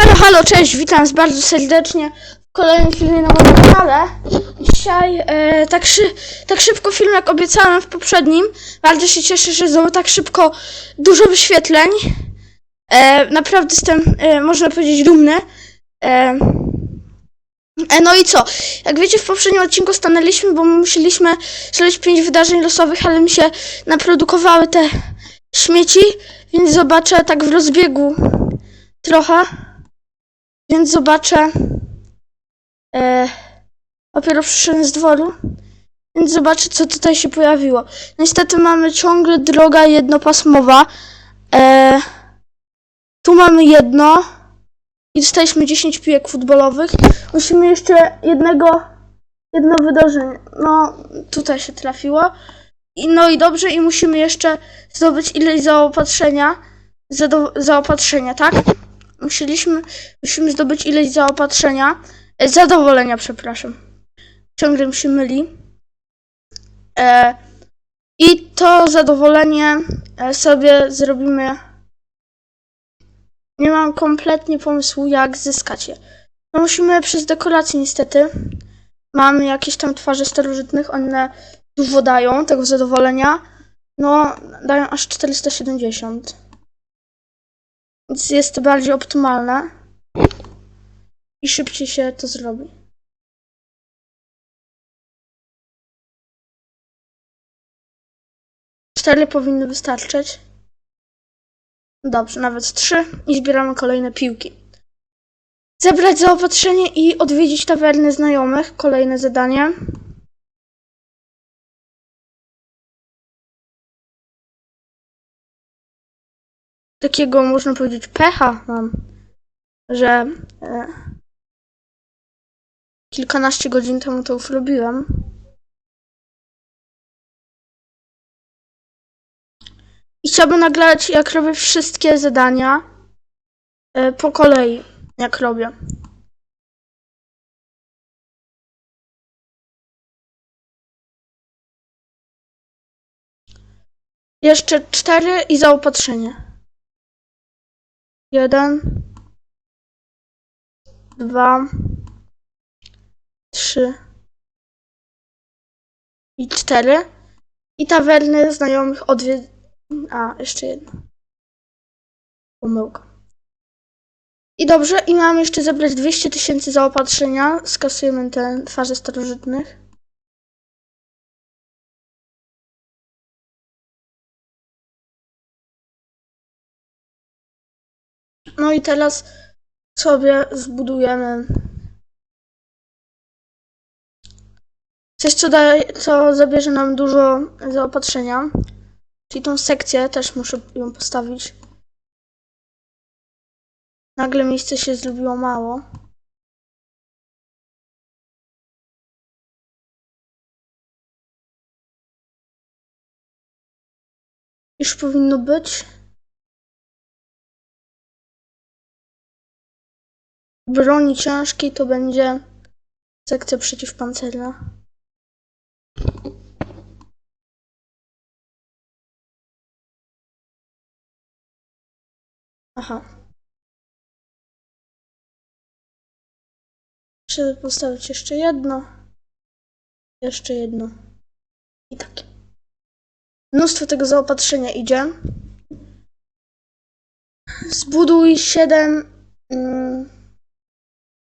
Halo, halo, cześć, witam was bardzo serdecznie w kolejnym filmie na moim kanale. Dzisiaj e, tak, szy tak szybko film jak obiecałem w poprzednim. Bardzo się cieszę, że znowu tak szybko dużo wyświetleń. E, naprawdę jestem, e, można powiedzieć, dumny. E, e, no i co? Jak wiecie, w poprzednim odcinku stanęliśmy, bo musieliśmy zrobić pięć wydarzeń losowych, ale mi się naprodukowały te śmieci, więc zobaczę tak w rozbiegu trochę. Więc zobaczę. E, dopiero przyszedłem z dworu. Więc zobaczę, co tutaj się pojawiło. Niestety mamy ciągle droga jednopasmowa. E, tu mamy jedno. I dostaliśmy 10 pijek futbolowych. Musimy jeszcze jednego. Jedno wydarzenie. No, tutaj się trafiło. I, no i dobrze, i musimy jeszcze zdobyć ileś zaopatrzenia. Zado- zaopatrzenia, tak? Musieliśmy, musimy zdobyć ileś zaopatrzenia, e, zadowolenia, przepraszam. Ciągle mi się myli. E, I to zadowolenie e, sobie zrobimy. Nie mam kompletnie pomysłu, jak zyskać je. No musimy przez dekoracje niestety. Mamy jakieś tam twarze starożytnych, one dużo dają tego zadowolenia. No, dają aż 470 więc jest to bardziej optymalne i szybciej się to zrobi. Cztery powinny wystarczyć. Dobrze, nawet trzy i zbieramy kolejne piłki. Zebrać zaopatrzenie i odwiedzić tawerny znajomych. Kolejne zadanie. Takiego, można powiedzieć, pecha mam, że e, kilkanaście godzin temu to już robiłem. I chciałbym nagrać, jak robię wszystkie zadania e, po kolei, jak robię. Jeszcze cztery i zaopatrzenie. Jeden, dwa, trzy i cztery. I tawerny znajomych odwiedz... A, jeszcze jedno. Pomyłka. I dobrze, i mam jeszcze zebrać 200 tysięcy zaopatrzenia. Skasujemy te twarze starożytnych. No i teraz sobie zbudujemy coś, co, daje, co zabierze nam dużo zaopatrzenia. Czyli tą sekcję też muszę ją postawić. Nagle miejsce się zrobiło mało. Już powinno być. Broni ciężkiej to będzie sekcja przeciwpancerna. Aha. Trzeba postawić jeszcze jedno. Jeszcze jedno. I takie. Mnóstwo tego zaopatrzenia idzie. Zbuduj 7 mm,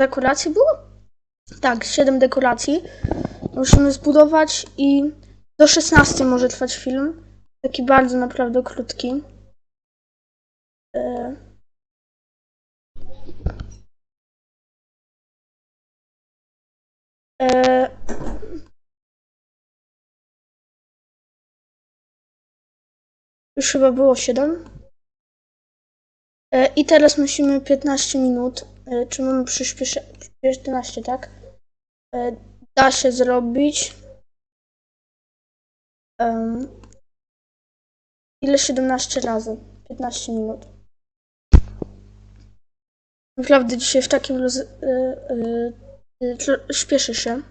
dekoracji było? Tak, 7 dekoracji. Musimy zbudować i do 16 może trwać film. Taki bardzo naprawdę krótki. E, Już chyba było 7. E, I teraz musimy 15 minut. E, Czy mamy przyspieszyć? 15, tak? E, Da się zrobić. Ile 17 razy? 15 minut. Naprawdę dzisiaj w takim roz... śpieszy się.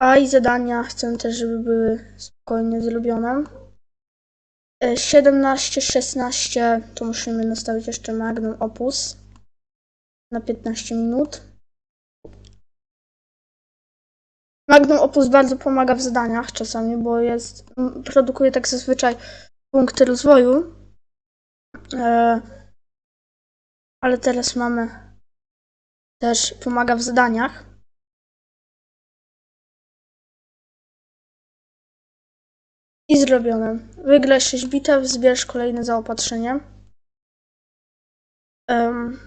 A i zadania chcę też, żeby były spokojnie zrobione. E, 17, 16 to musimy nastawić jeszcze Magnum Opus na 15 minut. Magnum Opus bardzo pomaga w zadaniach czasami, bo jest, produkuje tak zazwyczaj punkty rozwoju. E, ale teraz mamy też pomaga w zadaniach. I zrobione. Wygraj 6 bitew, zbierz kolejne zaopatrzenie. Em,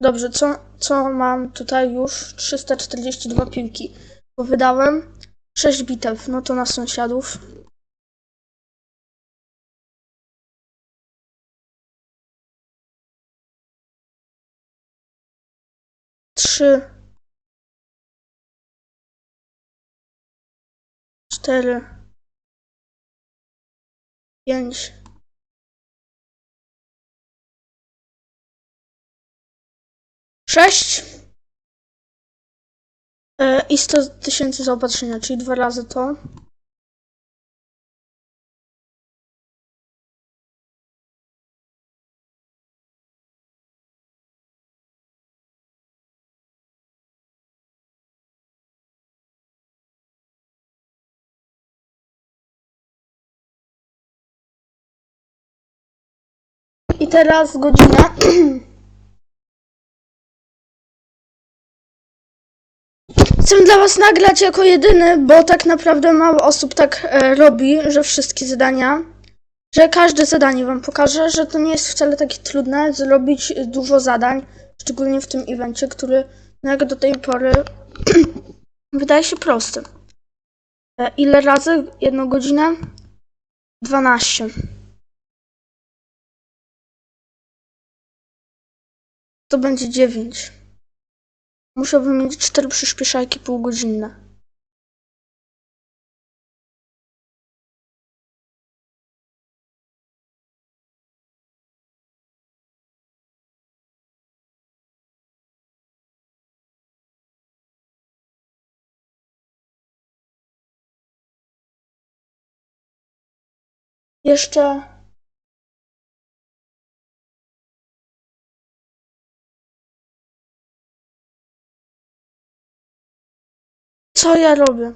dobrze, co, co mam tutaj już? 342 piłki. Bo wydałem 6 bitew, no to na sąsiadów. Trzy, cztery, pięć, sześć e, i 100 tysięcy zaopatrzenia, czyli dwa razy to. Teraz godzina. Chcę dla Was nagrać jako jedyny, bo tak naprawdę mało osób tak e, robi, że wszystkie zadania, że każde zadanie Wam pokażę, że to nie jest wcale takie trudne zrobić dużo zadań, szczególnie w tym evencie, który no jak do tej pory wydaje się prosty. E, ile razy? Jedną godzinę? 12. To będzie 9. Musiałbym mieć 4 przyspieszajki półgodzinne. Jeszcze Co ja robię?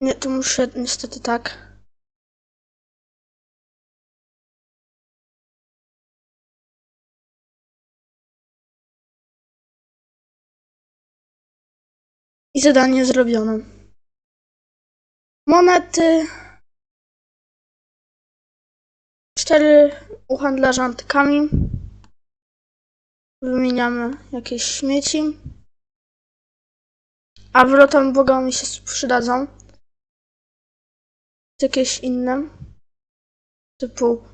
Nie, to muszę niestety tak. I zadanie zrobione. Monety. Cztery u handlarza antykami. Wymieniamy jakieś śmieci. A wrota Boga mi się przydadzą. Jakieś inne. Typu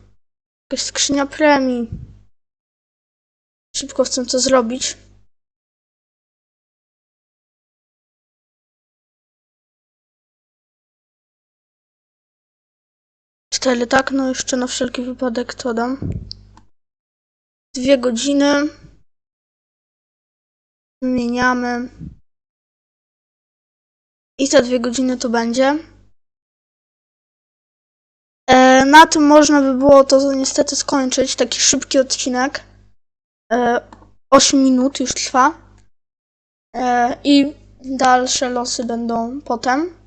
jakaś skrzynia premii. Szybko chcę to zrobić. Cztery, tak? No jeszcze na wszelki wypadek to dam. Dwie godziny. Wymieniamy. I za dwie godziny to będzie. E, na tym można by było to niestety skończyć. Taki szybki odcinek. E, 8 minut już trwa. E, I dalsze losy będą potem.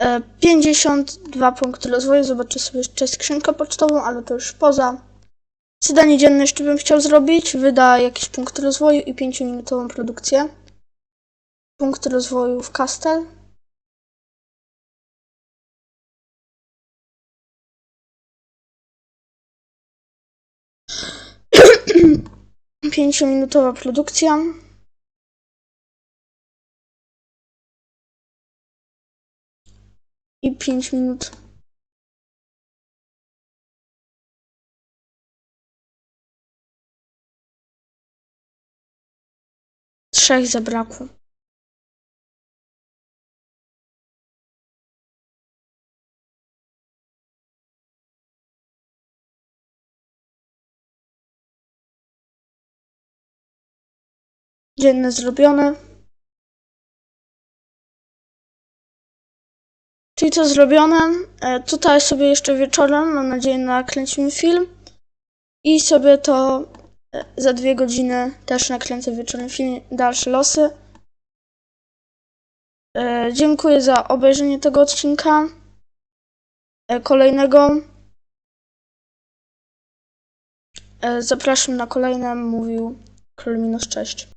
E, 52 punkty rozwoju. Zobaczę sobie jeszcze skrzynkę pocztową, ale to już poza. Zadanie dzienne jeszcze bym chciał zrobić. Wyda jakieś punkty rozwoju i 5-minutową produkcję. Punkty rozwoju w Castle. Pięciominutowa produkcja. I 5 minut. Trzech zabrakło. dzienne zrobione. Czyli to zrobione. E, tutaj sobie jeszcze wieczorem, mam nadzieję, nakręcimy film. I sobie to e, za dwie godziny też nakręcę wieczorem film Dalsze losy. E, dziękuję za obejrzenie tego odcinka. Kolejnego. Zapraszam na kolejne, mówił Król Minus. Cześć.